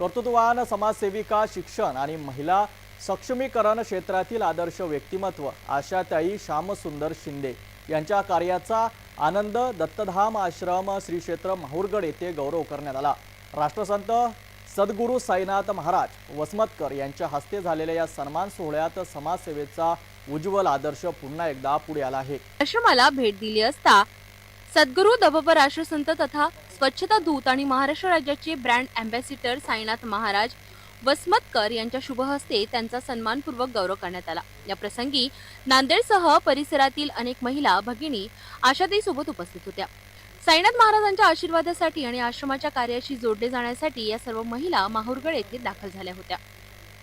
कर्तृत्ववान समाजसेविका शिक्षण आणि महिला सक्षमीकरण क्षेत्रातील आदर्श व्यक्तिमत्व आशाताई श्यामसुंदर शिंदे यांच्या कार्याचा आनंद दत्तधाम आश्रम श्री क्षेत्र माहूरगड येथे गौरव करण्यात आला. राष्ट्रसंत सद्गुरू साईनाथ महाराज वसमतकर यांच्या हस्ते झालेल्या या सन्मान सोहळ्यात समाजसेवेचा उज्ज्वल आदर्श पुन्हा एकदा पुढे आला आहे. आश्रमाला भेट दिली असता सद्गुरू दबपर राष्ट्रसंत तथा स्वच्छता दूत आणि महाराष्ट्र राज्याचे ब्रँड अँबॅसिडर साईनाथ महाराज वसमतकर यांच्या शुभ हस्ते त्यांचा सन्मानपूर्वक गौरव करण्यात आला. या प्रसंगी नांदेडसह परिसरातील अनेक महिला भगिनी आशाताई सोबत उपस्थित होत्या. साईनाथ महाराजांच्या आशीर्वादासाठी आणि आश्रमाच्या कार्याशी जोडले जाण्यासाठी या सर्व महिला माहूरगड येथे दाखल झाल्या होत्या.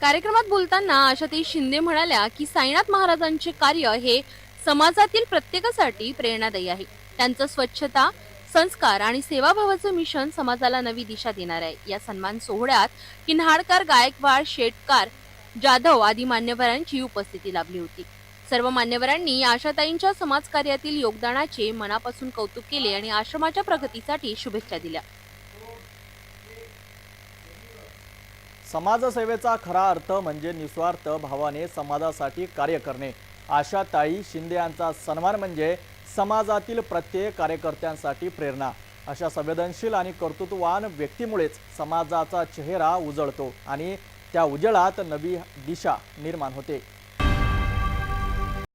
कार्यक्रमात बोलताना आशाताई शिंदे म्हणाल्या की साईनाथ महाराजांचे कार्य हे समाजातील प्रत्येकासाठी प्रेरणादायी आहे. त्यांचं स्वच्छता संस्कार आणि सेवाभावाचं मिशन समाजाला नवी दिशा देणार आहे. या सन्मान सोहळ्यात किन्हाडकर गायकवाड शेटकार जाधव आदी मान्यवरांची उपस्थिती लाभली होती. सर्व मान्यवरांनी आशाताईंच्या समाजकार्यातील योगदानाचे मनापासून कौतुक केले आणि आश्रमाच्या प्रगतीसाठी शुभेच्छा दिल्या. समाजसेवेचा खरा अर्थ म्हणजे निस्वार्थ भावाने समाजासाठी कार्य करणे. आशाताई शिंदे यांचा सन्मान म्हणजे समाजातील प्रत्येक कार्यकर्त्यांसाठी प्रेरणा. अशा संवेदनशील आणि कर्तृत्ववान व्यक्तीमुळेच समाजाचा चेहरा उजळतो आणि त्या उजळात नवी दिशा निर्माण होते.